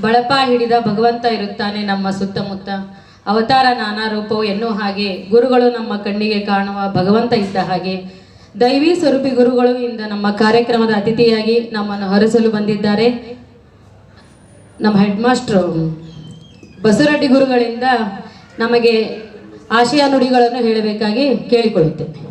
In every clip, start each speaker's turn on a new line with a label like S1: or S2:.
S1: ಬಳಪ ಹಿಡಿದ ಭಗವಂತ ಇರುತ್ತಾನೆ ನಮ್ಮ ಸುತ್ತಮುತ್ತ. ಅವತಾರ ನಾನಾ ರೂಪವು ಎನ್ನುವ ಹಾಗೆ ಗುರುಗಳು ನಮ್ಮ ಕಣ್ಣಿಗೆ ಕಾಣುವ ಭಗವಂತ ಇದ್ದ ಹಾಗೆ. ದೈವಿ ಸ್ವರೂಪಿ ಗುರುಗಳು ಇಂದ ನಮ್ಮ ಕಾರ್ಯಕ್ರಮದ ಅತಿಥಿಯಾಗಿ ನಮ್ಮನ್ನು ಹೊರಸಲು ಬಂದಿದ್ದಾರೆ. ನಮ್ಮ ಹೆಡ್ ಮಾಸ್ಟ್ರು ಬಸವರೆಡ್ಡಿ ಗುರುಗಳಿಂದ ನಮಗೆ ಆಶಯ ನುಡಿಗಳನ್ನು ಹೇಳಬೇಕಾಗಿ ಕೇಳಿಕೊಳ್ಳುತ್ತೇನೆ.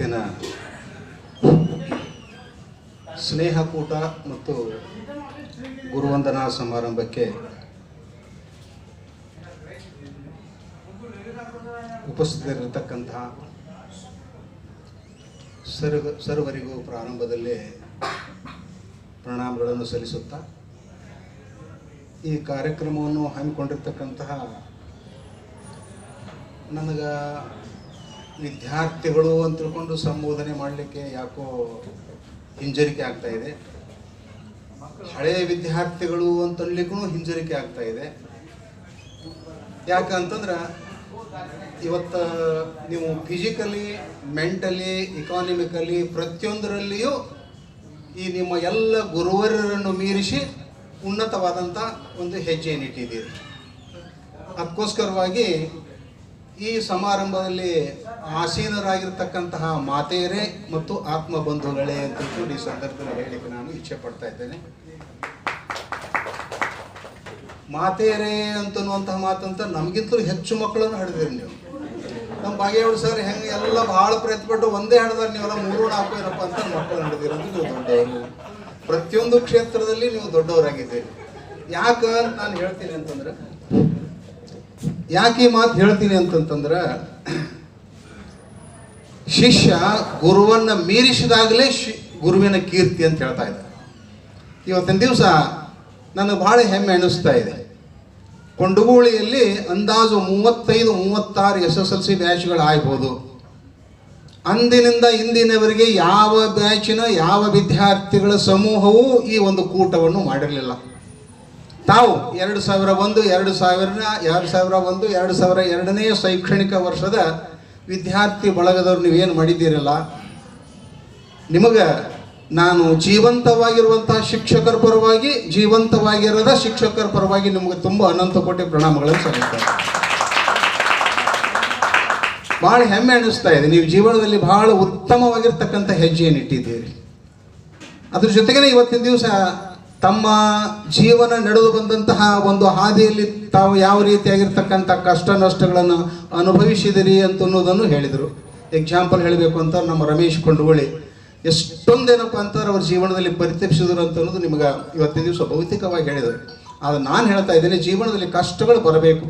S2: ಇವತ್ತಿನ ಸ್ನೇಹಕೂಟ ಮತ್ತು ಗುರುವಂದನಾ ಸಮಾರಂಭಕ್ಕೆ ಉಪಸ್ಥಿತರಿರತಕ್ಕಂತಹ ಸರ್ವ ಸರ್ವರಿಗೂ ಪ್ರಾರಂಭದಲ್ಲಿ ಪ್ರಣಾಮಗಳನ್ನು ಸಲ್ಲಿಸುತ್ತಾ ಈ ಕಾರ್ಯಕ್ರಮವನ್ನು ಹಮ್ಮಿಕೊಂಡಿರ್ತಕ್ಕಂತಹ ನನಗೆ ವಿದ್ಯಾರ್ಥಿಗಳು ಅಂತ ತಿಳ್ಕೊಂಡು ಸಂಬೋಧನೆ ಮಾಡಲಿಕ್ಕೆ ಯಾಕೋ ಹಿಂಜರಿಕೆ ಆಗ್ತಾ ಇದೆ. ಹಳೆಯ ವಿದ್ಯಾರ್ಥಿಗಳು ಅಂತನ್ಲಿಕ್ಕೂ ಹಿಂಜರಿಕೆ ಆಗ್ತಾ ಇದೆ. ಯಾಕಂತಂದ್ರೆ ಇವತ್ತು ನೀವು ಫಿಸಿಕಲಿ ಮೆಂಟಲಿ ಇಕಾನಮಿಕಲಿ ಪ್ರತಿಯೊಂದರಲ್ಲಿಯೂ ಈ ನಿಮ್ಮ ಎಲ್ಲ ಗುರುವರರನ್ನು ಮೀರಿಸಿ ಉನ್ನತವಾದಂಥ ಒಂದು ಹೆಜ್ಜೆಯನ್ನಿಟ್ಟಿದ್ದೀರಿ ಅದಕ್ಕೋಸ್ಕರವಾಗಿ ಈ ಸಮಾರಂಭದಲ್ಲಿ ಆಸೀನರಾಗಿರ್ತಕ್ಕಂತಹ ಮಾತೆಯರೇ ಮತ್ತು ಆತ್ಮ ಬಂಧುಗಳೇ ಅಂತ ಈ ಸಂದರ್ಭದಲ್ಲಿ ಹೇಳಿಕೆ ನಾನು ಇಚ್ಛೆ ಪಡ್ತಾ ಇದ್ದೇನೆ. ಮಾತೆಯರೇ ಅಂತನ್ನುವಂತಹ ಮಾತಂತ ನಮಗಿಂತಲೂ ಹೆಚ್ಚು ಮಕ್ಕಳನ್ನು ಹಿಡಿದಿರಿ ನೀವು. ನಮ್ಮ ಬಾಗೇವಾಡ ಸರ್ ಹೆಂಗೆ ಎಲ್ಲ ಭಾಳ ಪ್ರಯತ್ನಪಟ್ಟು ಒಂದೇ ಹಿಡ್ದಾರೆ ನೀವೆಲ್ಲ ಮೂರು, ನಾಲ್ಕು ಏನಪ್ಪ ಅಂತ ಮಕ್ಕಳು ಹಿಡಿದಿರಿ ಅಂತ ನೀವು ದೊಡ್ಡವರು. ಪ್ರತಿಯೊಂದು ಕ್ಷೇತ್ರದಲ್ಲಿ ನೀವು ದೊಡ್ಡವರಾಗಿದ್ದೀರಿ. ಯಾಕೆ ಅಂತ ನಾನು ಹೇಳ್ತೀನಿ ಅಂತಂದ್ರೆ ಯಾಕೆ ಮಾತು ಹೇಳ್ತೀನಿ ಅಂತಂತಂದ್ರೆ, ಶಿಷ್ಯ ಗುರುವನ್ನ ಮೀರಿಸಿದಾಗಲೇ ಶಿ, ಗುರುವಿನ ಕೀರ್ತಿ ಅಂತ ಹೇಳ್ತಾ ಇದ್ದ ಇವತ್ತಿನ ದಿವಸ ನನಗೆ ಭಾಳ ಹೆಮ್ಮೆ ಅನ್ನಿಸ್ತಾ ಇದೆ. ಕೊಂಡಗೂಳಿಯಲ್ಲಿ ಅಂದಾಜು ಮೂವತ್ತೈದು, ಮೂವತ್ತಾರು ಎಸ್ ಎಸ್ ಎಲ್ ಸಿ ಬ್ಯಾಚ್ಗಳು ಆಗ್ಬೋದು ಅಂದಿನಿಂದ ಇಂದಿನವರೆಗೆ ಯಾವ ಬ್ಯಾಚಿನ, ಯಾವ ವಿದ್ಯಾರ್ಥಿಗಳ ಸಮೂಹವೂ ಈ ಒಂದು ಕೂಟವನ್ನು ಮಾಡಿರಲಿಲ್ಲ. ತಾವು ಎರಡು ಸಾವಿರ ಒಂದು, ಎರಡು ಸಾವಿರ ಎರಡು ಸಾವಿರ ಒಂದು, ಎರಡು ಸಾವಿರ ಎರಡನೇ ಶೈಕ್ಷಣಿಕ ವರ್ಷದ ವಿದ್ಯಾರ್ಥಿ ಬಳಗದವ್ರು ನೀವೇನು ಮಾಡಿದ್ದೀರಲ್ಲ, ನಿಮಗೆ ನಾನು ಜೀವಂತವಾಗಿರುವಂತಹ ಶಿಕ್ಷಕರ ಪರವಾಗಿ, ಜೀವಂತವಾಗಿರದ ಶಿಕ್ಷಕರ ಪರವಾಗಿ ನಿಮಗೆ ತುಂಬ ಅನಂತ ಕೋಟಿ ಪ್ರಣಾಮಗಳನ್ನು ಸಲ್ಲಿಸ್ತೇನೆ. ಭಾಳ ಹೆಮ್ಮೆ ಅನ್ನಿಸ್ತಾ ಇದೆ. ನೀವು ಜೀವನದಲ್ಲಿ ಬಹಳ ಉತ್ತಮವಾಗಿರ್ತಕ್ಕಂಥ ಹೆಜ್ಜೆಯನ್ನು ಇಟ್ಟಿದ್ದೀರಿ ಅದ್ರ ಜೊತೆಗೇ ಇವತ್ತಿನ ದಿವಸ ತಮ್ಮ ಜೀವನ ನಡೆದು ಬಂದಂತಹ ಒಂದು ಹಾದಿಯಲ್ಲಿ ತಾವು ಯಾವ ರೀತಿಯಾಗಿರ್ತಕ್ಕಂಥ ಕಷ್ಟ ನಷ್ಟಗಳನ್ನು ಅನುಭವಿಸಿದಿರಿ ಅಂತ ಅನ್ನೋದನ್ನು ಹೇಳಿದರು. ಎಕ್ಸಾಂಪಲ್ ಹೇಳಬೇಕು ಅಂತ ನಮ್ಮ ರಮೇಶ್ ಕೊಂಡುಗೊಳ್ಳಿ ಎಷ್ಟೊಂದೇನಪ್ಪ ಅಂತಾರೆ ಅವ್ರ ಜೀವನದಲ್ಲಿ ಪರಿತಪಿಸಿದ್ರು ಅಂತ ಅನ್ನೋದು ನಿಮ್ಗೆ ಇವತ್ತಿನ ದಿವಸ ಭೌತಿಕವಾಗಿ ಹೇಳಿದರು ಆದರೆ ನಾನು ಹೇಳ್ತಾ ಇದ್ದೇನೆ, ಜೀವನದಲ್ಲಿ ಕಷ್ಟಗಳು ಬರಬೇಕು.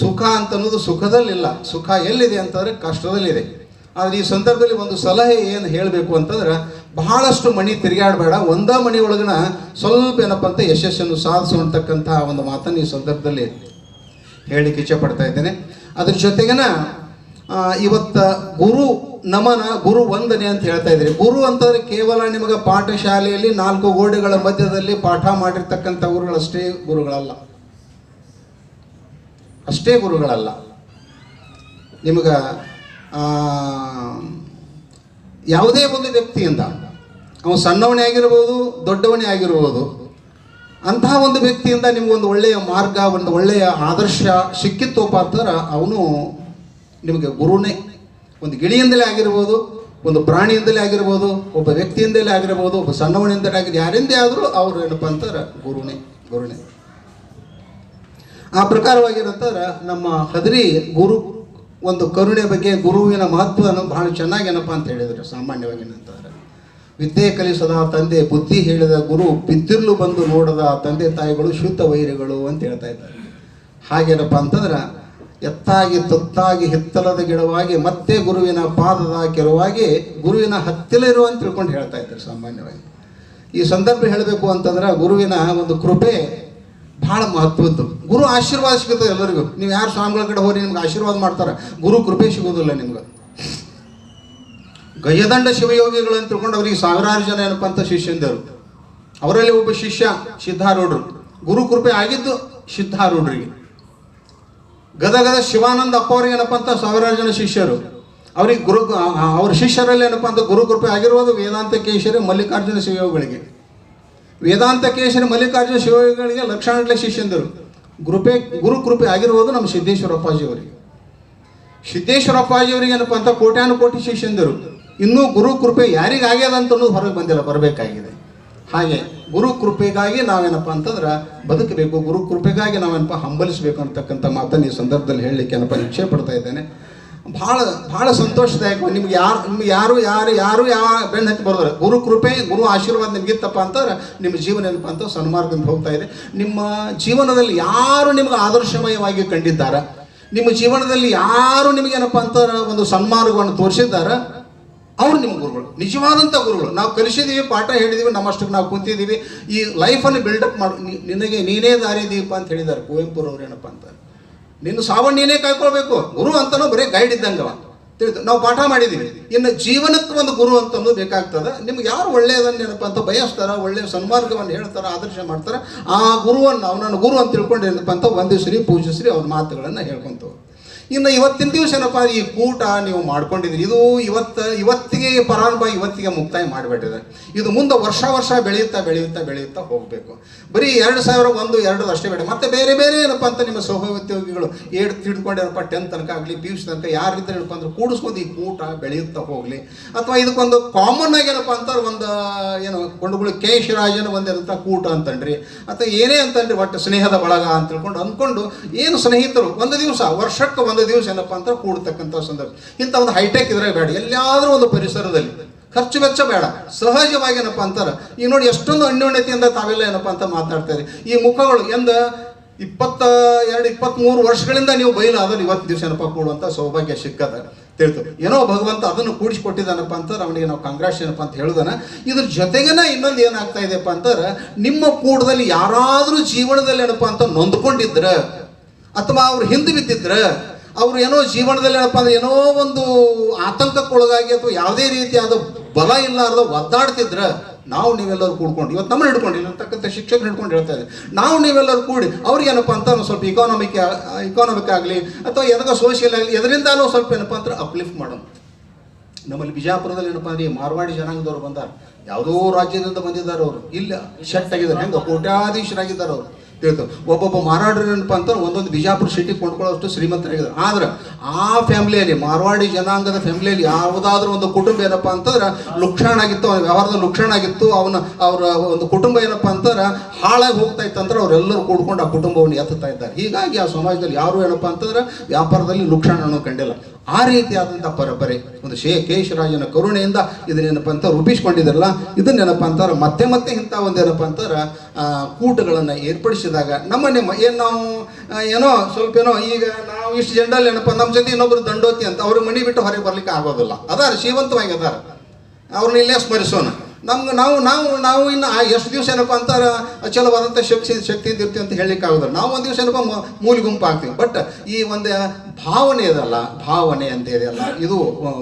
S2: ಸುಖ ಅಂತ ಅನ್ನೋದು ಸುಖದಲ್ಲಿಲ್ಲ. ಸುಖ ಎಲ್ಲಿದೆ ಅಂತಂದರೆ ಕಷ್ಟದಲ್ಲಿದೆ. ಆದರೆ ಈ ಸಂದರ್ಭದಲ್ಲಿ ಒಂದು ಸಲಹೆ ಏನು ಹೇಳಬೇಕು ಅಂತಂದ್ರೆ ಬಹಳಷ್ಟು ಮಣಿ ತಿರುಗಾಡಬೇಡ ಒಂದ ಮಣಿ ಒಳಗನ ಸ್ವಲ್ಪ ಏನಪ್ಪ ಅಂತ ಯಶಸ್ಸನ್ನು ಸಾಧಿಸುವಂತಕ್ಕಂತಹ ಒಂದು ಮಾತನ್ನು ಈ ಸಂದರ್ಭದಲ್ಲಿ ಹೇಳಿಕ್ಕೆ ಇಚ್ಛೆ ಪಡ್ತಾ ಇದ್ದೇನೆ. ಅದ್ರ ಜೊತೆಗೆನ ಇವತ್ತ ಗುರು ನಮನ, ಗುರು ವಂದನೆ ಅಂತ ಹೇಳ್ತಾ ಇದ್ದೀರಿ. ಗುರು ಅಂತಂದ್ರೆ ಕೇವಲ ನಿಮಗೆ ಪಾಠಶಾಲೆಯಲ್ಲಿ ನಾಲ್ಕು ಗೋಡೆಗಳ ಮಧ್ಯದಲ್ಲಿ ಪಾಠ ಮಾಡಿರ್ತಕ್ಕಂಥ ಗುರುಗಳಷ್ಟೇ ಗುರುಗಳಲ್ಲ. ಅಷ್ಟೇ ಗುರುಗಳಲ್ಲ. ನಿಮಗೆ ಯಾವುದೇ ಒಂದು ವ್ಯಕ್ತಿಯಿಂದ ಅವನು ಸಣ್ಣವನೇ ಆಗಿರ್ಬೋದು, ದೊಡ್ಡವನೇ ಆಗಿರ್ಬೋದು. ಅಂತಹ ಒಂದು ವ್ಯಕ್ತಿಯಿಂದ ನಿಮಗೊಂದು ಒಳ್ಳೆಯ ಮಾರ್ಗ, ಒಂದು ಒಳ್ಳೆಯ ಆದರ್ಶ ಸಿಕ್ಕಿತ್ತು ಅಂತಂದ್ರೆ ಅವನು ನಿಮಗೆ ಗುರುನೇ. ಒಂದು ಗಿಳಿಯಿಂದಲೇ ಆಗಿರ್ಬೋದು, ಒಂದು ಪ್ರಾಣಿಯಿಂದಲೇ ಆಗಿರ್ಬೋದು, ಒಬ್ಬ ವ್ಯಕ್ತಿಯಿಂದಲೇ ಆಗಿರ್ಬೋದು, ಒಬ್ಬ ಸಣ್ಣವನಿಂದಲೇ ಆಗಿದೆ ಯಾರಿಂದೇ ಆದರೂ ಅವರು ಏನಪ್ಪ ಅಂತಾರೆ, ಗುರುನೇ ಗುರುನೇ. ಆ ಪ್ರಕಾರವಾಗಿರಂತಾರೆ ನಮ್ಮ ಹದರಿ ಗುರು, ಒಂದು ಕರುಣೆ ಬಗ್ಗೆ ಗುರುವಿನ ಮಹತ್ವ ಬಹಳ ಚೆನ್ನಾಗಿ ಏನಪ್ಪ ಅಂತ ಹೇಳಿದ್ರು, ಸಾಮಾನ್ಯವಾಗಿ ಏನಂತಾರೆ. ವಿದ್ಯೆ ಕಲಿಸದ ತಂದೆ, ಬುದ್ಧಿ ಹೇಳಿದ ಗುರು, ಬಿದ್ದಿರ್ಲು ಬಂದು ನೋಡದ ತಂದೆ ತಾಯಿಗಳು ಶುದ್ಧ ವೈರಿಗಳು ಅಂತ ಹೇಳ್ತಾ ಇದ್ದಾರೆ. ಹಾಗೇನಪ್ಪ ಅಂತಂದ್ರೆ, ಎತ್ತಾಗಿ ತುತ್ತಾಗಿ ಹಿತ್ತಲದ ಗಿಡವಾಗಿ, ಮತ್ತೆ ಗುರುವಿನ ಪಾದದ ಕೆರವಾಗಿ, ಗುರುವಿನ ಹತ್ತಿಲಿರು ಅಂತ ತಿಳ್ಕೊಂಡು ಹೇಳ್ತಾ ಇದ್ದಾರೆ ಸಾಮಾನ್ಯವಾಗಿ. ಈ ಸಂದರ್ಭ ಹೇಳಬೇಕು ಅಂತಂದ್ರೆ, ಗುರುವಿನ ಒಂದು ಕೃಪೆ ಬಹಳ ಮಹತ್ವದ್ದು. ಗುರು ಆಶೀರ್ವಾದ ಸಿಗುತ್ತೆ ಎಲ್ಲರಿಗೂ. ನೀವು ಯಾರು ಸ್ವಾಮಿಗಳ ಕಡೆ ಹೋಗಿ ನಿಮ್ಗೆ ಆಶೀರ್ವಾದ ಮಾಡ್ತಾರೆ. ಗುರು ಕೃಪೆ ಸಿಗೋದಿಲ್ಲ ನಿಮ್ಗೆ. ಗಜದಂಡ ಶಿವಯೋಗಿಗಳು ಅಂತ ತಿಳ್ಕೊಂಡು ಅವರಿಗೆ ಸಾವಿರಾರು ಜನ ಏನಪ್ಪಂತ ಶಿಷ್ಯಂದರು. ಅವರಲ್ಲಿ ಒಬ್ಬ ಶಿಷ್ಯ ಸಿದ್ಧಾರೂಢರು. ಗುರು ಕೃಪೆ ಆಗಿದ್ದು ಸಿದ್ಧಾರೂಢರಿಗೆ. ಗದಗದ ಶಿವಾನಂದ ಅಪ್ಪ ಅವ್ರಿಗೆ ಏನಪ್ಪ ಅಂತ ಸಾವಿರಾರು ಜನ ಶಿಷ್ಯರು. ಅವ್ರಿಗೆ ಗುರು ಅವ್ರ ಶಿಷ್ಯರಲ್ಲಿ ಏನಪ್ಪ ಅಂತ ಗುರು ಕೃಪೆ ಆಗಿರೋದು ವೇದಾಂತ ಕೇಶರಿ ಮಲ್ಲಿಕಾರ್ಜುನ ಶಿವಯೋಗಿಗಳಿಗೆ. ವೇದಾಂತ ಕೇಶರಿ ಮಲ್ಲಿಕಾರ್ಜುನ ಶಿವಯೋಗಿಗಳಿಗೆ ಲಕ್ಷಾಂತರ ಶಿಷ್ಯಂದರು. ಕೃಪೆ, ಗುರು ಕೃಪೆ ಆಗಿರುವುದು ನಮ್ಮ ಸಿದ್ದೇಶ್ವರಪ್ಪಾಜಿಯವರಿಗೆ ಅವರಿಗೆ ಅವರಿಗೆ ಏನಪ್ಪ ಅಂತ ಕೋಟ್ಯಾನು ಕೋಟಿ ಶಿಷ್ಯಂದರು. ಇನ್ನೂ ಗುರು ಕೃಪೆ ಯಾರಿಗಾಗ್ಯದ ಅಂತ ಅನ್ನೋದು ಹೊರಗೆ ಬಂದಿಲ್ಲ, ಬರಬೇಕಾಗಿದೆ. ಹಾಗೆ ಗುರು ಕೃಪೆಗಾಗಿ ನಾವೇನಪ್ಪ ಅಂತಂದ್ರೆ ಬದುಕಬೇಕು, ಗುರು ಕೃಪೆಗಾಗಿ ನಾವೇನಪ್ಪ ಹಂಬಲಿಸಬೇಕು ಅಂತಕ್ಕಂಥ ಮಾತನ್ನು ಈ ಸಂದರ್ಭದಲ್ಲಿ ಹೇಳಲಿಕ್ಕೆ ಏನಪ್ಪ ಇಚ್ಛೆ ಪಡ್ತಾ ಇದ್ದೇನೆ. ಭಾಳ ಭಾಳ ಸಂತೋಷದಾಯಕ ನಿಮ್ಗೆ ಯಾರು ನಿಮ್ಗೆ ಯಾರು ಯಾರು ಯಾರು ಯಾವ ಬೆನ್ನು ಹತ್ತಿ ಬರೋದ್ರೆ, ಗುರು ಕೃಪೆ, ಗುರು ಆಶೀರ್ವಾದ ನಿಮಗಿತ್ತಪ್ಪ ಅಂತಂದ್ರೆ ನಿಮ್ಮ ಜೀವನ ಏನಪ್ಪ ಅಂತ ಸನ್ಮಾರ್ಗದಿಂದ ಹೋಗ್ತಾ ಇದೆ. ನಿಮ್ಮ ಜೀವನದಲ್ಲಿ ಯಾರು ನಿಮ್ಗೆ ಆದರ್ಶಮಯವಾಗಿ ಕಂಡಿದ್ದಾರೆ, ನಿಮ್ಮ ಜೀವನದಲ್ಲಿ ಯಾರು ನಿಮಗೇನಪ್ಪ ಅಂತಂದ್ರೆ ಒಂದು ಸನ್ಮಾರ್ಗವನ್ನು ತೋರಿಸಿದ್ದಾರ ಅವ್ರು ನಿಮ್ಮ ಗುರುಗಳು ನಿಜವಾದಂಥ ಗುರುಗಳು. ನಾವು ಕಲಿಸಿದ್ದೀವಿ ಪಾಠ ಹೇಳಿದ್ದೀವಿ ನಮ್ಮಷ್ಟಕ್ಕೆ ನಾವು ಕುಂತಿದ್ದೀವಿ ಈ ಲೈಫನ್ನು ಬಿಲ್ಡಪ್ ಮಾಡಿ ನಿನಗೆ ನೀನೇ ದಾರಿ ದೀಪ ಅಂತ ಹೇಳಿದ್ದಾರೆ, ಕುವೆಂಪುರವ್ರು ಏನಪ್ಪ ಅಂತ. ನಿನ್ನ ಸಾವನ್ನ ನೀನೇ ಕಾಯ್ಕೊಳ್ಬೇಕು. ಗುರು ಅಂತನೂ ಬರೀ ಗೈಡ್ ಇದ್ದಂಗವ ತಿಳಿದು, ನಾವು ಪಾಠ ಮಾಡಿದ್ದೀವಿ ಇನ್ನು ಜೀವನಕ್ಕೆ ಒಂದು ಗುರು ಅಂತಂದು ಬೇಕಾಗ್ತದೆ. ನಿಮ್ಗೆ ಯಾರು ಒಳ್ಳೆಯದನ್ನು ಏನಪ್ಪ ಅಂತ ಬಯಸ್ತಾರ ಒಳ್ಳೆಯ ಸನ್ಮಾರ್ಗವನ್ನು ಹೇಳ್ತಾರ, ಆದರ್ಶ ಮಾಡ್ತಾರೆ, ಆ ಗುರುವನ್ನು, ಅವನನ್ನು ಗುರು ಅಂತ ತಿಳ್ಕೊಂಡು ಏನಪ್ಪ ಅಂತ ವಂದಿಸ್ರಿ, ಪೂಜಿಸ್ರಿ, ಅವ್ರ ಮಾತುಗಳನ್ನು ಹೇಳ್ಕೊಂತವು ಇನ್ನು ಇವತ್ತಿನ ದಿವಸ ಏನಪ್ಪ ಈ ಕೂಟ ನೀವು ಮಾಡ್ಕೊಂಡಿದ್ದೀರಿ. ಇದು ಇವತ್ತು, ಇವತ್ತಿಗೆ ಪರಾರಂಭ, ಇವತ್ತಿಗೆ ಮುಕ್ತಾಯ ಮಾಡಿಬಿಟ್ಟಿದೆ. ಇದು ಮುಂದೆ ವರ್ಷ ವರ್ಷ ಬೆಳೆಯುತ್ತಾ ಬೆಳೆಯುತ್ತಾ ಬೆಳೆಯುತ್ತಾ ಹೋಗಬೇಕು. ಬರೀ ಎರಡು ಸಾವಿರ ಒಂದು, ಎರಡು ಅಷ್ಟೇ ಬೇಡ. ಮತ್ತೆ ಬೇರೆ ಬೇರೆ ಏನಪ್ಪ ಅಂತ ನಿಮ್ಮ ಸಹೋದ್ಯೋಗಿಗಳು ಏಡ್ ತಿಳ್ಕೊಂಡಿರಪ್ಪ ಟೆಂತ್ ತನಕ ಆಗಲಿ, ಪಿ ಯು ಸಿ ತನಕ ಯಾರಿದ್ರೆ ಏನಪ್ಪ ಅಂದ್ರೆ ಕೂಡಿಸ್ಕೊಂಡು ಈ ಕೂಟ ಬೆಳೆಯುತ್ತಾ ಹೋಗಲಿ. ಅಥವಾ ಇದಕ್ಕೊಂದು ಕಾಮನ್ ಆಗಿ ಏನಪ್ಪ ಅಂತಾರೆ, ಒಂದು, ಏನು, ಕೊಂಡುಗಳು ಕೆ. ಶಿರಾಜನ ಒಂದಿರಂಥ ಕೂಟ ಅಂತನ್ರಿ ಅಥವಾ ಏನೇ ಅಂತನ್ರಿ ಒಟ್ಟು ಸ್ನೇಹದ ಬಳಗ ಅಂತ ತಿಳ್ಕೊಂಡು ಅಂದ್ಕೊಂಡು, ಏನು ಸ್ನೇಹಿತರು, ಒಂದು ದಿವಸ, ವರ್ಷಕ್ಕೆ ಒಂದು ದಿವಸ ಏನಪ್ಪ ಅಂತ ಕೂಡ್ತಕ್ಕಂಥ ಸಂದರ್ಭ. ಇಂಥ ಒಂದು ಹೈಟೆಕ್ ಇದ್ರೆ ಬೇಡ. ಎಲ್ಲಾದರೂ ಒಂದು ಪರಿಸರದಲ್ಲಿ. ಖರ್ಚು ವೆಚ್ಚ ಬೇಡ. ಸಹಜವಾಗಿ ಏನಪ್ಪ ಅಂತಾರೆ, ಈಗ ನೋಡಿ ಎಷ್ಟೊಂದು ಅನ್ಯೋನ್ಯತೆಯಿಂದ ತಾವೆಲ್ಲ ಏನಪ್ಪ ಅಂತ ಮಾತಾಡ್ತಾರೆ ಈ ಮುಖಗಳು ಎಂದ ಇಪ್ಪತ್ತ ಎರಡು ಇಪ್ಪತ್ತ್ಮೂರು ವರ್ಷಗಳಿಂದ ನೀವು ಬಯಲಾದ್ರೆ ಇವತ್ತು ದಿವಸ ಏನಪ್ಪ ಕೂಡುವಂಥ ಸೌಭಾಗ್ಯ ಸಿಕ್ಕದ? ತಿಳಿತು. ಏನೋ ಭಗವಂತ ಅದನ್ನು ಕೂಡಿಸಿಕೊಟ್ಟಿದ್ದಾನಪ್ಪ ಅಂತಾರೆ. ಅವನಿಗೆ ನಾವು ಕಾಂಗ್ರೆಸ್ ಏನಪ್ಪ ಅಂತ ಹೇಳ್ದಾನ. ಇದ್ರ ಜೊತೆಗೇನ ಇನ್ನೊಂದು ಏನಾಗ್ತಾ ಇದೆಯಪ್ಪ ಅಂತಾರೆ, ನಿಮ್ಮ ಕೂಡದಲ್ಲಿ ಯಾರಾದರೂ ಜೀವನದಲ್ಲಿ ಏನಪ್ಪ ಅಂತ ನೊಂದ್ಕೊಂಡಿದ್ರ ಅಥವಾ ಅವ್ರು ಹಿಂದೆ ಬಿದ್ದಿದ್ರ ಅವ್ರು ಏನೋ ಜೀವನದಲ್ಲಿ ಏನಪ್ಪ ಅಂದ್ರೆ ಏನೋ ಒಂದು ಆತಂಕಕ್ಕೊಳಗಾಗಿ ಅಥವಾ ಯಾವುದೇ ರೀತಿಯಾದ ಬಲ ಇಲ್ಲಾರ್ದ ಒದ್ದಾಡ್ತಿದ್ರ, ನಾವು ನೀವೆಲ್ಲರೂ ಕೂಡ್ಕೊಂಡು, ಇವತ್ತು ನಮ್ಮನ್ನ ಹಿಡ್ಕೊಂಡು ಇಲ್ಲಿರ್ತಕ್ಕಂಥ ಶಿಕ್ಷಕರು ಹಿಡ್ಕೊಂಡು ಹೇಳ್ತಾ ಇದ್ದಾರೆ. ನಾವು ನೀವೆಲ್ಲರೂ ಕೂಡಿ, ಅವ್ರಿಗೆ ಏನಪ್ಪ ಅಂತ ಸ್ವಲ್ಪ ಇಕಾನಮಿಕ್ ಇಕಾನಮಿಕ್ ಆಗಲಿ, ಅಥವಾ ಎದಗ ಸೋಷಿಯಲ್ ಆಗಲಿ, ಎದರಿಂದಾನೋ ಸ್ವಲ್ಪ ಏನಪ್ಪ ಅಂದ್ರೆ ಅಪ್ಲಿಫ್ಟ್ ಮಾಡೋಣ. ನಮ್ಮಲ್ಲಿ ಬಿಜಾಪುರದಲ್ಲಿ ಏನಪ್ಪ ಅಂದ್ರೆ ಮಾರ್ವಾಡಿ ಜನಾಂಗದವ್ರು ಬಂದಾರ. ಯಾವುದೋ ರಾಜ್ಯದಿಂದ ಬಂದಿದ್ದಾರೆ ಅವರು. ಇಲ್ಲ ಶೆಟ್ ಆಗಿದ್ದಾರೆ ಹೆಂಗ ಕೋಟ್ಯಾಧೀಶರಾಗಿದ್ದಾರೆ ಅವರು. ತಿಳ್ತು ಒಬ್ಬೊಬ್ಬ ಮಾರಾಡ್ರು ಏನಪ್ಪ ಅಂತ ಒಂದೊಂದು ಬಿಜಾಪುರ ಸಿಟಿ ಕೊಂಡ್ಕೊಳ್ಳೋಷ್ಟು ಶ್ರೀಮಂತರಾಗಿದ್ದಾರೆ ಆದ್ರೆ ಆ ಫ್ಯಾಮಿಲಿಯಲ್ಲಿ ಮಾರ್ವಾಡಿ ಜನಾಂಗದ ಫ್ಯಾಮಿಲಿಯಲ್ಲಿ ಯಾವುದಾದ್ರೂ ಒಂದು ಕುಟುಂಬ ಏನಪ್ಪ ಅಂತಂದ್ರೆ ಲುಕ್ಷಣ ಆಗಿತ್ತು ಅವನ ವ್ಯವಹಾರದ ಲುಕ್ಷಾಣ ಆಗಿತ್ತು, ಅವನ, ಅವರ ಒಂದು ಕುಟುಂಬ ಏನಪ್ಪ ಅಂತಂದ್ರೆ ಹಾಳಾಗಿ ಹೋಗ್ತಾ ಇತ್ತಂದ್ರೆ ಅವರೆಲ್ಲರೂ ಕೂಡ್ಕೊಂಡು ಆ ಕುಟುಂಬವನ್ನು ಎತ್ತುತ್ತಾ ಇದ್ದಾರೆ. ಹೀಗಾಗಿ ಆ ಸಮಾಜದಲ್ಲಿ ಯಾರು ಏನಪ್ಪ ಅಂತಂದ್ರೆ ವ್ಯಾಪಾರದಲ್ಲಿ ಲುಕ್ಷಾಣವನ್ನು ಕಂಡಿಲ್ಲ. ಆ ರೀತಿಯಾದಂಥ ಪರಂಪರೆ, ಒಂದು ಶೇ, ಕೇಶರಾಜನ ಕರುಣೆಯಿಂದ ಇದನ್ನೇನಪ್ಪ ಅಂತ ರೂಪಿಸ್ಕೊಂಡಿದ್ದಾರಲ್ಲ, ಇದನ್ನೇನಪ್ಪ ಅಂತಾರೆ ಮತ್ತೆ ಮತ್ತೆ ಇಂಥ ಒಂದು ಏನಪ್ಪ ಅಂತಾರೆ ಕೂಟಗಳನ್ನು ಏರ್ಪಡಿಸಿದಾಗ ನಮ್ಮ ನಿಮ್ಮ ಏನು ನಾವು ಏನೋ ಸ್ವಲ್ಪ ಏನೋ ಈಗ ನಾವು ಇಷ್ಟು ಜನರಲ್ಲಿ ಏನಪ್ಪ, ನಮ್ಮ ಜೊತೆ ಇನ್ನೊಬ್ರು ದಂಡೋತಿ ಅಂತ ಅವ್ರ ಮನೆ ಬಿಟ್ಟು ಹೊರಗೆ ಬರ್ಲಿಕ್ಕೆ ಆಗೋದಿಲ್ಲ. ಅದಾರ ಶ್ರೀಮಂತವಾಗಿ ಅದಾರ. ಅವ್ರನ್ನ ಇಲ್ಲೇ ಸ್ಮರಿಸೋಣ. ನಮ್ಗೆ ನಾವು ನಾವು ನಾವು ಇನ್ನು ಎಷ್ಟು ದಿವಸ ಏನಪ್ಪ ಅಂತಾರೆ ಚಲವಾದಂಥ ಶಕ್ತಿ ಶಕ್ತಿಯಿಂದ ಇರ್ತೀವಿ ಅಂತ ಹೇಳಲಿಕ್ಕೆ ಆಗೋದಿಲ್ಲ. ನಾವು ಒಂದು ದಿವಸ ಏನಪ್ಪ ಮೂಲಿ ಗುಂಪು ಆಗ್ತೀವಿ. ಬಟ್ ಈ ಒಂದು ಭಾವನೆ ಇದಲ್ಲ ಭಾವನೆ ಅಂತ ಇದೆಯಲ್ಲ, ಇದು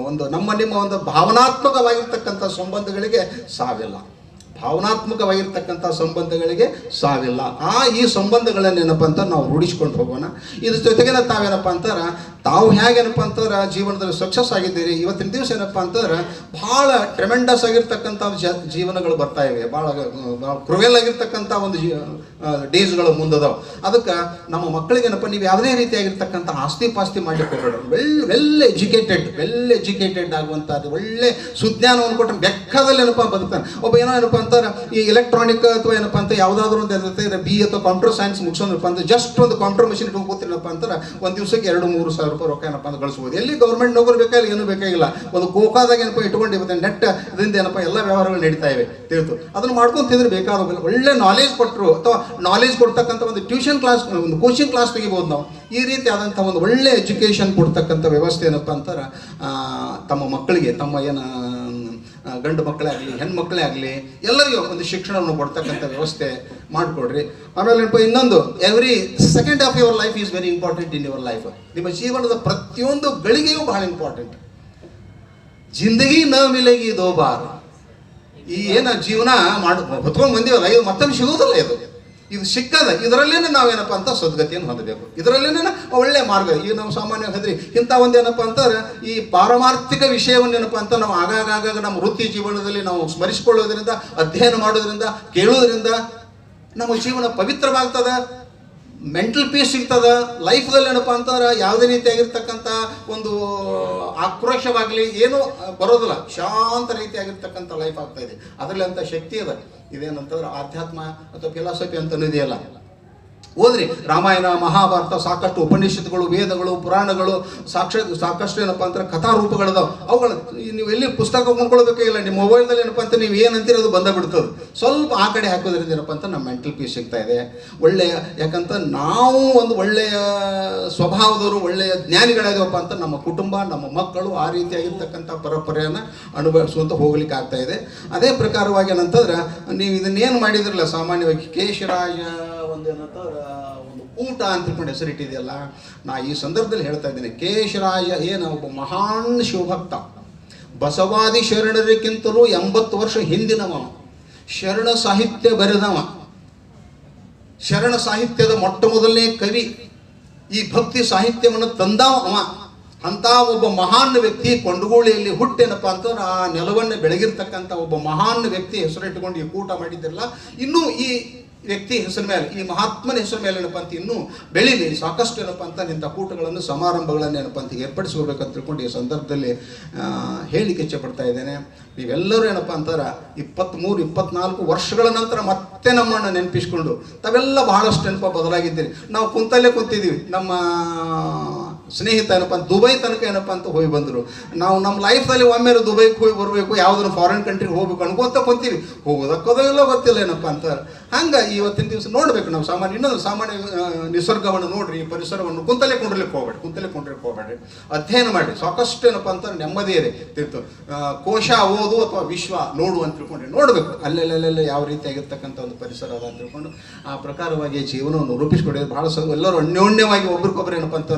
S2: ಒಂದು ನಮ್ಮ ನಿಮ್ಮ ಒಂದು ಭಾವನಾತ್ಮಕವಾಗಿರ್ತಕ್ಕಂಥ ಸಂಬಂಧಗಳಿಗೆ ಸಾವಿಲ್ಲ. ಭಾವನಾತ್ಮಕವಾಗಿರ್ತಕ್ಕಂಥ ಸಂಬಂಧಗಳಿಗೆ ಸಾವಿಲ್ಲ. ಆ ಈ ಸಂಬಂಧಗಳನ್ನೇನಪ್ಪ ಅಂತ ನಾವು ರೂಢಿಸ್ಕೊಂಡು ಹೋಗೋಣ. ಇದ್ರ ಜೊತೆಗೆ ತಾವೇನಪ್ಪ ಅಂತಾರೆ ತಾವು ಹೇಗೇನಪ್ಪ ಅಂತಂದ್ರೆ ಜೀವನದಲ್ಲಿ ಸಕ್ಸಸ್ ಆಗಿದ್ದೀರಿ, ಇವತ್ತಿನ ದಿವಸ ಏನಪ್ಪ ಅಂತಂದ್ರೆ ಭಾಳ ಟ್ರೆಮೆಂಡಸ್ ಆಗಿರ್ತಕ್ಕಂಥ ಜೀವನಗಳು ಬರ್ತಾ ಇವೆ. ಭಾಳ ಭಾಳ ಕ್ರುವೆಲ್ ಆಗಿರ್ತಕ್ಕಂಥ ಒಂದು ಜೀ ಡೇಸ್ಗಳು ಮುಂದದವು. ಅದಕ್ಕೆ ನಮ್ಮ ಮಕ್ಕಳಿಗೆ ಏನಪ್ಪ, ನೀವು ಯಾವುದೇ ರೀತಿಯಾಗಿರ್ತಕ್ಕಂಥ ಆಸ್ತಿ ಪಾಸ್ತಿ ಮಾಡಿ ಹೋಗಬೇಡ well well educated well educated ಆಗುವಂಥದ್ದು, ಒಳ್ಳೆ ಸುಜ್ಞಾನವನ್ನು ಕೊಟ್ಟು ಬೆಕ್ಕದಲ್ಲಿ ಏನಪ್ಪ ಬದುಕ್ತಾನೆ. ಒಬ್ಬ ಏನೋ ಏನಪ್ಪ ಅಂತಾರೆ ಈ ಎಲೆಕ್ಟ್ರಾನಿಕ್ ಅಥವಾ ಏನಪ್ಪ ಅಂತ ಯಾವುದಾದ್ರೂ ಒಂದು ಇರುತ್ತೆ ಬಿ ಅಥವಾ ಕಂಪ್ಯೂಟರ್ ಸೈನ್ಸ್ ಮುಗಿಸೋನಪ್ಪ ಅಂತ ಜಸ್ಟ್ ಒಂದು ಕಂಪ್ಯೂಟರ್ ಮಷಿನ್ ಇಟ್ಕೊಂಡು ಕೂತಿರಪ್ಪ ಅಂತಾರೆ ಒಂದು ದಿವಸಕ್ಕೆ ಎರಡು, ಮೂರು ಸಾವಿರ ರೂಪಾಯಿ ರೊಕ್ಕ ಏನಪ್ಪ ಅಂತ ಗಳಿಸ್ಬೋದು. ಎಲ್ಲಿ ಗೌರ್ಮೆಂಟ್ ನೌಕರಿ ಬೇಕಾಗಿಲ್ಲ ಏನೂ ಬೇಕಾಗಿಲ್ಲ ಒಂದು ಕೋಕಾದಾಗ ಏನಪ್ಪ ಇಟ್ಕೊಂಡು ಇವತ್ತು ನೆಟ್ ಇದರಿಂದ ಏನಪ್ಪ ಎಲ್ಲ ವ್ಯವಹಾರಗಳು ನಡೀತಾ ಇವೆ ತಿಳಿತು. ಅದನ್ನು ಮಾಡ್ಕೊಂಡು ತಿಂದ್ರೆ ಬೇಕಾದ ಒಳ್ಳೆ ನಾಲೇಜ್ ಕೊಟ್ಟರು ಅಥವಾ ನಾಲೇಜ್ ಕೊಡ್ತಕ್ಕಂಥ ಒಂದು ಟ್ಯೂಷನ್ ಕ್ಲಾಸ್ ಒಂದು ಕೋಚಿಂಗ್ ಕ್ಲಾಸ್ ತೆಗಿಬೋದು ನಾವು. ಈ ರೀತಿ ಆದಂಥ ಒಂದು ಒಳ್ಳೆ ಎಜುಕೇಷನ್ ಕೊಡ್ತಕ್ಕಂಥ ವ್ಯವಸ್ಥೆ ಏನಪ್ಪ ಅಂತಾರೆ ತಮ್ಮ ಮಕ್ಕಳಿಗೆ, ತಮ್ಮ ಏನು ಗಂಡು ಮಕ್ಕಳೇ ಆಗಲಿ, ಹೆಣ್ಮಕ್ಳೇ ಆಗಲಿ, ಎಲ್ಲರಿಗೂ ಒಂದು ಶಿಕ್ಷಣವನ್ನು ಕೊಡ್ತಕ್ಕಂಥ ವ್ಯವಸ್ಥೆ ಮಾಡಿಕೊಡ್ರಿ. ಆಮೇಲೆ ಇನ್ನೊಂದು every second of your life is very important in your life ನಿಮ್ಮ ಜೀವನದ ಪ್ರತಿಯೊಂದು ಗಳಿಗೆಯೂ ಬಹಳ ಇಂಪಾರ್ಟೆಂಟ್ ಜಿಂದಗಿ ನ ಮಿಲೆಗಿ ದೋ ಬಾರ್. ಈ ಏನ ಜೀವನ ಮಾಡ್ಕೊಂಡು ಹೊತ್ಕೊಂಡು ಬಂದಿವಲ್ಲ, ಇದು ಮತ್ತೊಮ್ಮೆ ಸಿಗೋದಿಲ್ಲ ಇದು. ಇದು ಸಿಕ್ಕದ, ಇದರಲ್ಲೇನೆ ನಾವೇನಪ್ಪ ಅಂತ ಸದ್ಗತಿಯನ್ನು ಹೊಂದಬೇಕು. ಇದರಲ್ಲೇನೆ ಒಳ್ಳೆ ಮಾರ್ಗ. ಈಗ ನಾವು ಸಾಮಾನ್ಯ ಹೇಳಿದ್ರಿ, ಇಂಥ ಒಂದು ಏನಪ್ಪ ಅಂತಾರೆ, ಈ ಪಾರಮಾರ್ಥಿಕ ವಿಷಯವನ್ನು ಏನಪ್ಪ ಅಂತ ನಾವು ಆಗಾಗ ಆಗಾಗ ನಮ್ಮ ವೃತ್ತಿ ಜೀವನದಲ್ಲಿ ನಾವು ಸ್ಮರಿಸಿಕೊಳ್ಳೋದ್ರಿಂದ, ಅಧ್ಯಯನ ಮಾಡೋದ್ರಿಂದ, ಕೇಳೋದ್ರಿಂದ ನಮ್ಮ ಜೀವನ ಪವಿತ್ರವಾಗ್ತದ. ಮೆಂಟಲ್ ಪೀಸ್ ಸಿಗ್ತದ? ಲೈಫ್ದಲ್ಲಿ ಏನಪ್ಪ ಅಂತಂದ್ರೆ ಯಾವುದೇ ರೀತಿಯಾಗಿರ್ತಕ್ಕಂಥ ಒಂದು ಆಕ್ರೋಶವಾಗಲಿ ಏನೂ ಬರೋದಿಲ್ಲ. ಶಾಂತ ರೀತಿಯಾಗಿರ್ತಕ್ಕಂಥ ಲೈಫ್ ಆಗ್ತಾ ಇದೆ. ಅದರಲ್ಲಿ ಅಂತ ಶಕ್ತಿ ಅದ. ಇದೇನಂತಂದ್ರೆ ಆಧ್ಯಾತ್ಮ ಅಥವಾ ಫಿಲಾಸಫಿ ಅಂತ ಇದೆಯಲ್ಲ. ಓದ್ರಿ. ರಾಮಾಯಣ, ಮಹಾಭಾರತ ಸಾಕಷ್ಟು ಉಪನಿಷತ್ತುಗಳು ವೇದಗಳು, ಪುರಾಣಗಳು, ಸಾಕ್ಷ, ಸಾಕಷ್ಟು ಏನಪ್ಪ ಕಥಾ ಕಥಾರೂಪಗಳದಾವ. ಅವುಗಳು ನೀವು ಎಲ್ಲಿ ಪುಸ್ತಕ ಕೊಂಡ್ಕೊಳ್ಬೇಕಾಗಿಲ್ಲ ನಿಮ್ಮ ಮೊಬೈಲ್ದಲ್ಲಿ ಏನಪ್ಪ ಅಂತ ನೀವು ಏನಂತೀರ ಅದು ಬಂದ ಬಿಡ್ತದೆ. ಸ್ವಲ್ಪ ಆ ಕಡೆ ಹಾಕೋದ್ರಿಂದ ಏನಪ್ಪ ಅಂತ ನಮ್ಮ ಮೆಂಟಲ್ ಪೀಸ್ ಸಿಗ್ತಾ ಇದೆ. ಒಳ್ಳೆಯ, ಯಾಕಂತ ನಾವು ಒಂದು ಒಳ್ಳೆಯ ಸ್ವಭಾವದವರು, ಒಳ್ಳೆಯ ಜ್ಞಾನಿಗಳಾದವಪ್ಪ ಅಂತ ನಮ್ಮ ಕುಟುಂಬ, ನಮ್ಮ ಮಕ್ಕಳು ಆ ರೀತಿಯಾಗಿರ್ತಕ್ಕಂಥ ಪರಂಪರೆಯನ್ನು ಅನುಭವಿಸುವಂತ ಹೋಗ್ಲಿಕ್ಕೆ ಆಗ್ತಾ ಇದೆ. ಅದೇ ಪ್ರಕಾರವಾಗಿ ಏನಂತಂದ್ರೆ, ನೀವು ಇದನ್ನೇನು ಮಾಡಿದ್ರಲ್ಲ ಸಾಮಾನ್ಯವಾಗಿ, ಕೇಶರಾಜ ಒಂದು ಏನಂತ ಒಂದು ಕೂಟ ಅಂತ ತಿಳ್ಕೊಂಡು ಹೆಸರಿಟ್ಟಿದೆಯಲ್ಲ, ನಾ ಈ ಸಂದರ್ಭದಲ್ಲಿ ಹೇಳ್ತಾ ಇದ್ದೇನೆ. ಕೇಶರಾಯ ಏನು ಒಬ್ಬ ಮಹಾನ್ ಶಿವಭಕ್ತ. ಬಸವಾದಿ ಶರಣರಿಗಿಂತಲೂ ಎಂಬತ್ತು ವರ್ಷ ಹಿಂದಿನವ ಶರಣ ಸಾಹಿತ್ಯ ಬರೆದವ. ಶರಣ ಸಾಹಿತ್ಯದ ಮೊಟ್ಟ ಮೊದಲನೇ ಕವಿ. ಈ ಭಕ್ತಿ ಸಾಹಿತ್ಯವನ್ನು ತಂದವ ಅವ. ಅಂತ ಒಬ್ಬ ಮಹಾನ್ ವ್ಯಕ್ತಿ ಕೊಂಡಗೋಳಿಯಲ್ಲಿ ಹುಟ್ಟೇನಪ್ಪ ಅಂತಂದ್ರೆ ಆ ನೆಲವನ್ನು ಬೆಳಗಿರ್ತಕ್ಕಂಥ ಒಬ್ಬ ಮಹಾನ್ ವ್ಯಕ್ತಿ ಹೆಸರಿಟ್ಟುಕೊಂಡು ಈ ಕೂಟ ಮಾಡಿದ್ದಿರಲ್ಲ. ಇನ್ನೂ ಈ ವ್ಯಕ್ತಿ ಹೆಸರ ಮೇಲೆ, ಈ ಮಹಾತ್ಮನ ಹೆಸರು ಮೇಲೆ ಏನಪ್ಪ ಅಂತ ಇನ್ನೂ ಬೆಳೀಲಿ. ಸಾಕಷ್ಟು ಏನಪ್ಪ ಅಂತ ನಿಂತ ಕೂಟಗಳನ್ನು, ಸಮಾರಂಭಗಳನ್ನು ಏನಪ್ಪ ಅಂತ ಏರ್ಪಡಿಸ್ಕೋಬೇಕಂತ ತಿಳ್ಕೊಂಡು ಈ ಸಂದರ್ಭದಲ್ಲಿ ಹೇಳಿಕೆ ಇಚ್ಛೆ ಪಡ್ತಾ ಇದ್ದೇನೆ. ನೀವೆಲ್ಲರೂ ಏನಪ್ಪ ಅಂತಾರೆ ಇಪ್ಪತ್ತ್ಮೂರು ಇಪ್ಪತ್ನಾಲ್ಕು ವರ್ಷಗಳ ನಂತರ ಮತ್ತೆ ನಮ್ಮನ್ನು ನೆನಪಿಸ್ಕೊಂಡು, ತಾವೆಲ್ಲ ಬಹಳಷ್ಟು ನೆನಪ ಬದಲಾಗಿದ್ದೀರಿ. ನಾವು ಕುಂತಲ್ಲೇ ಕುಂತಿದ್ದೀವಿ. ನಮ್ಮ ಸ್ನೇಹಿತ ಏನಪ್ಪ ಅಂತ, ದುಬೈ ತನಕ ಏನಪ್ಪ ಅಂತ ಹೋಗಿ ಬಂದರು. ನಾವು ನಮ್ಮ ಲೈಫಲ್ಲಿ ಒಮ್ಮೆ ದುಬೈಗೆ ಹೋಗಿ ಬರಬೇಕು ಯಾವುದನ್ನು ಫಾರಿನ್ ಕಂಟ್ರಿಗೆ ಹೋಗ್ಬೇಕು ಅನ್ಕೋತ ಕೊತೀವಿ ಹೋಗೋದಕ್ಕೋದೋ ಇಲ್ಲೋ, ಗೊತ್ತಿಲ್ಲ ಏನಪ್ಪ ಅಂತ. ಹಂಗೆ ಇವತ್ತಿನ ದಿವಸ ನೋಡಬೇಕು ನಾವು ಸಾಮಾನ್ಯ, ಇನ್ನೊಂದು ಸಾಮಾನ್ಯ ನಿಸರ್ಗವನ್ನು ನೋಡ್ರಿ, ಈ ಪರಿಸರವನ್ನು ಕುಂತಲೇ ಕುಂಡ್ರಲಿಕ್ಕೆ ಹೋಗ್ಬೇಡಿ ಕುಂತಲೇ ಕುಂಡ್ರಲಿಕ್ಕೆ ಹೋಗ್ಬೇಡ್ರಿ ಅಧ್ಯಯನ ಮಾಡಿ ಸಾಕಷ್ಟು ಏನಪ್ಪ ಅಂತ ನೆಮ್ಮದಿ ಇದೆ. ತಿರ್ತು ಕೋಶ, ಓದು ಅಥವಾ ವಿಶ್ವ, ನೋಡು ಅಂತ ತಿಳ್ಕೊಂಡ್ರಿ, ನೋಡಬೇಕು. ಅಲ್ಲೆಲ್ಲೆಲ್ಲೆಲ್ಲ ಯಾವ ರೀತಿಯಾಗಿರ್ತಕ್ಕಂಥ ಒಂದು ಪರಿಸರ ಅದ ಅಂತ ತಿಳ್ಕೊಂಡು, ಆ ಪ್ರಕಾರವಾಗಿ ಜೀವನವನ್ನು ರೂಪಿಸಿಕೊಡಿ. ಭಾಳ ಎಲ್ಲರೂ ಅನ್ಯೋನ್ಯವಾಗಿ ಒಬ್ರಿಗೊಬ್ರು ಏನಪ್ಪ ಅಂತ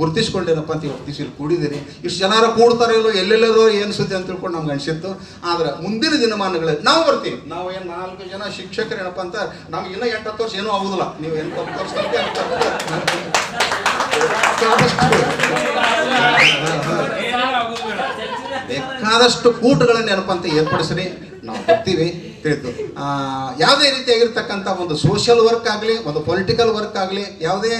S2: ಗುರುತಿಸ್ಕೊಂಡು ಏನಪ್ಪ ಅಂತ ಇವತ್ತು ಇಲ್ಲಿ ಕೂಡಿದ್ದೀರಿ ಇಷ್ಟು ಜನರ ಕೂಡ್ತಾರೋ ಇಲ್ಲೋ ಎಲ್ಲೆಲ್ಲರೋ ಏನು ಸುದ್ದಿ ಅಂತ ತಿಳ್ಕೊಂಡು ನಮ್ಗೆ ಅನಿಸಿತ್ತು. ಆದ್ರೆ ಮುಂದಿನ ದಿನಮಾನಗಳಲ್ಲಿ ನಾವು ಬರ್ತೀವಿ. ನಾವು ಏನು ನಾಲ್ಕು ಜನ ಶಿಕ್ಷಕರು ಏನಪ್ಪ ಅಂತ, ನಮ್ಗೆ ಇನ್ನೂ ಎಂಟು ಹತ್ತು ವರ್ಷ ಏನೂ ಆಗುದಿಲ್ಲ. ನೀವು ಎಂಟು ಹತ್ತು ವರ್ಷ ಬೇಕಾದಷ್ಟು ಕೂಟಗಳನ್ನು ಏನಪ್ಪ ಅಂತ ಏರ್ಪಡಿಸ್ರಿ. ನಾವು ಬರ್ತೀವಿ. ತಿಳಿತು ಯಾವುದೇ ರೀತಿಯಾಗಿರ್ತಕ್ಕಂಥ ಒಂದು ಸೋಷಿಯಲ್ ವರ್ಕ್ ಆಗಲಿ, ಒಂದು ಪೊಲಿಟಿಕಲ್ ವರ್ಕ್ ಆಗಲಿ, ಯಾವುದೇ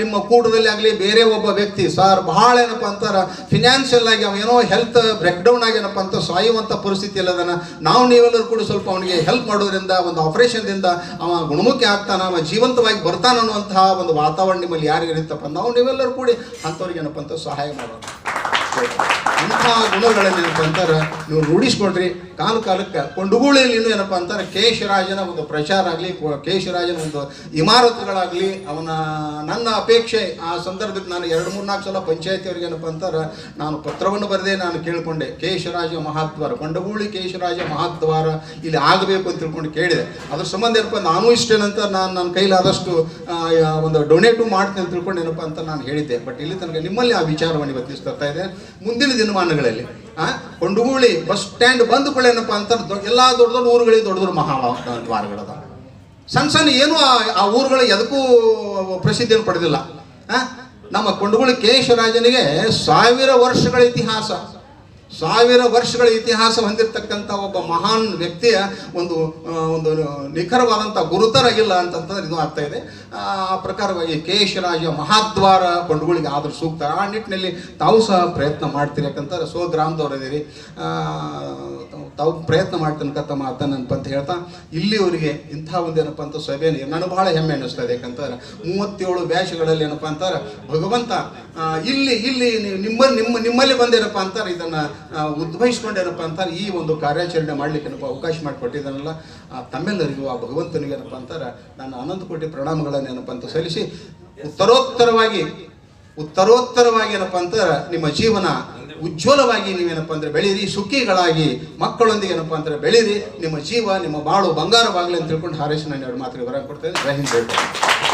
S2: ನಿಮ್ಮ ಕೂಟದಲ್ಲಿ ಆಗಲಿ ಬೇರೆ ಒಬ್ಬ ವ್ಯಕ್ತಿ, ಸರ್, ಬಹಳ ಏನಪ್ಪ ಅಂತಾರೆ ಫಿನಾನ್ಷಿಯಲ್ ಆಗಿ ಏನೋ ಹೆಲ್ತ್ ಬ್ರೇಕ್ ಡೌನ್ ಏನಪ್ಪ ಅಂತ ಸಾಯುವಂಥ ಪರಿಸ್ಥಿತಿ ಇಲ್ಲದನ್ನ ನಾವು ನೀವೆಲ್ಲರೂ ಕೂಡ ಸ್ವಲ್ಪ ಅವನಿಗೆ ಹೆಲ್ಪ್ ಮಾಡೋದ್ರಿಂದ, ಒಂದು ಆಪರೇಷನ್ದಿಂದ ಅವ ಗುಣಮುಖಿ ಆಗ್ತಾನ, ಅವ ಜೀವಂತವಾಗಿ ಬರ್ತಾನ ಅನ್ನುವಂತಹ ಒಂದು ವಾತಾವರಣ ನಿಮ್ಮಲ್ಲಿ ಯಾರಿಗಿರುತ್ತಪ್ಪ ನಾವು ನೀವೆಲ್ಲರೂ ಕೂಡಿ ಅಂಥವ್ರಿಗೆ ಏನಪ್ಪ ಅಂತ ಸಹಾಯ ಮಾಡೋಣ ಇಂಥ ಗುಣಗಳನ್ನು ಏನಪ್ಪ ಅಂತಾರೆ, ನೀವು ರೂಢಿಸ್ಕೊಡ್ರಿ ಕಾಲ ಕಾಲಕ್ಕೆ ಕೊಂಡುಗೂಳಿಯಲ್ಲಿ ಇನ್ನೂ ಏನಪ್ಪ ಅಂತಾರೆ, ಕೇಶರಾಜನ ಒಂದು ಪ್ರಚಾರ ಆಗಲಿ ಕೇಶರಾಜನ ಒಂದು ಇಮಾರತುಗಳಾಗಲಿ, ಅವನ, ನನ್ನ ಅಪೇಕ್ಷೆ, ಆ ಸಂದರ್ಭಕ್ಕೆ ನಾನು ಎರಡು ಮೂರು ನಾಲ್ಕು ಸಲ ಪಂಚಾಯತಿಯವ್ರಿಗೆ ಏನಪ್ಪ ಅಂತಾರೆ, ನಾನು ಪತ್ರವನ್ನು ಬರೆದೇ ನಾನು ಕೇಳಿಕೊಂಡೆ, ಕೇಶರಾಜ ಮಹಾದ್ವಾರ, ಕೊಂಡಗೂಳಿ ಕೇಶರಾಜ ಮಹಾದ್ವಾರ ಇಲ್ಲಿ ಆಗಬೇಕು ಅಂತ ತಿಳ್ಕೊಂಡು ಕೇಳಿದೆ. ಅದ್ರ ಸಂಬಂಧ ಏನಪ್ಪ, ನಾನು ಇಷ್ಟೇನಂತ ನಾನು, ನನ್ನ ಕೈಲಾದಷ್ಟು ಒಂದು ಡೊನೇಟು ಮಾಡ್ತೀನಿ ಅಂತ ತಿಳ್ಕೊಂಡು ಏನಪ್ಪ ಅಂತ ನಾನು ಹೇಳಿದ್ದೆ. ಬಟ್ ಇಲ್ಲಿ ತನಕ ನಿಮ್ಮಲ್ಲಿ ಆ ವಿಚಾರವನ್ನು ತರ್ತಾ ಇದೆ ಮುಂದಿನ ದಿನಮಾನಗಳಲ್ಲಿ ಕೊಂಡಗೂಳಿ ಬಸ್ ಸ್ಟ್ಯಾಂಡ್ ಬಂದ ಕೂಡ ಏನಪ್ಪ ಅಂತ ಎಲ್ಲಾ ದೊಡ್ಡ ದೊಡ್ಡ ಊರುಗಳಿಗೆ ದೊಡ್ಡ ದೊಡ್ಡ ಮಹಾ ದ್ವಾರಗಳದ. ಸಣ್ಣ ಸಣ್ಣ ಏನು ಆ- ಊರುಗಳು ಎದಕ್ಕೂ ಪ್ರಸಿದ್ಧಿಯನ್ನು ಪಡೆದಿಲ್ಲ? ನಮ್ಮ ಕೊಂಡಗೂಳಿ ಕೇಶರಾಜನಿಗೆ ಸಾವಿರ ವರ್ಷಗಳ ಇತಿಹಾಸ. ಸಾವಿರ ವರ್ಷಗಳ ಇತಿಹಾಸ ಹೊಂದಿರತಕ್ಕಂಥ ಒಬ್ಬ ಮಹಾನ್ ವ್ಯಕ್ತಿಯ ಒಂದು ಒಂದು ನಿಖರವಾದಂಥ ಗುರುತರ ಇಲ್ಲ ಅಂತಂತಂದ್ರೆ ಇದು ಆಗ್ತಾ ಇದೆ. ಆ ಪ್ರಕಾರವಾಗಿ ಕೇಶರಾಜ ಮಹಾದ್ವಾರ ಕೊಂಡುಗಳಿಗೆ ಆದರೂ ಸೂಕ್ತ. ಆ ನಿಟ್ಟಿನಲ್ಲಿ ತಾವು ಸಹ ಪ್ರಯತ್ನ ಮಾಡ್ತೀರಿ. ಯಾಕಂತಂದ್ರೆ ಸೋ ಗ್ರಾಮದವ್ರು ಇದೀರಿ ಆ, ತಾವು ಪ್ರಯತ್ನ ಮಾಡ್ತನಕ ತಮ್ಮ ಮಾತನ್ನಪ್ಪ ಅಂತ ಹೇಳ್ತಾ ಇಲ್ಲಿವರಿಗೆ ಇಂಥ ಒಂದು ಏನಪ್ಪ ಅಂತ ಸಭೆಯನ್ನು ನನಗೆ ಬಹಳ ಹೆಮ್ಮೆ ಅನ್ನಿಸ್ತದೆ ಯಾಕಂತಂದ್ರೆ ಮೂವತ್ತೇಳು ಬ್ಯಾಚ್ಗಳಲ್ಲಿ ಏನಪ್ಪ ಅಂತಾರೆ ಭಗವಂತ ಇಲ್ಲಿ ಇಲ್ಲಿ ನಿಮ್ಮ ನಿಮ್ಮ, ನಿಮ್ಮಲ್ಲಿ ಬಂದೇನಪ್ಪ ಅಂತಾರೆ, ಇದನ್ನು ಉದ್ಭವಿಸ್ಕೊಂಡಿರಪ್ಪ ಅಂತಾರೆ, ಈ ಒಂದು ಕಾರ್ಯಾಚರಣೆ ಮಾಡಲಿಕ್ಕೆನಪ್ಪ ಅವಕಾಶ ಮಾಡಿಕೊಟ್ಟಿದ್ದಾನಲ್ಲ ತಮ್ಮೆಲ್ಲರಿಗೂ, ಆ ಭಗವಂತನಿಗೇನಪ್ಪ ಅಂತಾರೆ, ನಾನು ಅನಂತ ಕೋಟಿ ಪ್ರಣಾಮಗಳನ್ನು ಏನಪ್ಪ ಅಂತ ಸಲ್ಲಿಸಿ, ಉತ್ತರೋತ್ತರವಾಗಿ ಉತ್ತರೋತ್ತರವಾಗಿ ಏನಪ್ಪ ಅಂತಾರೆ, ನಿಮ್ಮ ಜೀವನ ಉಜ್ವಲವಾಗಿ ನೀವೇನಪ್ಪ ಅಂದರೆ ಬೆಳೀರಿ, ಸುಖಿಗಳಾಗಿ, ಮಕ್ಕಳೊಂದಿಗೆ ಏನಪ್ಪ ಅಂದ್ರೆ ಬೆಳೀರಿ, ನಿಮ್ಮ ಜೀವ, ನಿಮ್ಮ ಬಾಳು ಬಂಗಾರವಾಗಲಿ ಅಂತ ತಿಳ್ಕೊಂಡು ಹಾರೈಸಿ ನಾನು ಎರಡು ಮಾತಿಗೆ ಬರ ಕೊಡ್ತೇನೆ ಜೈ ಹಿಂದ್.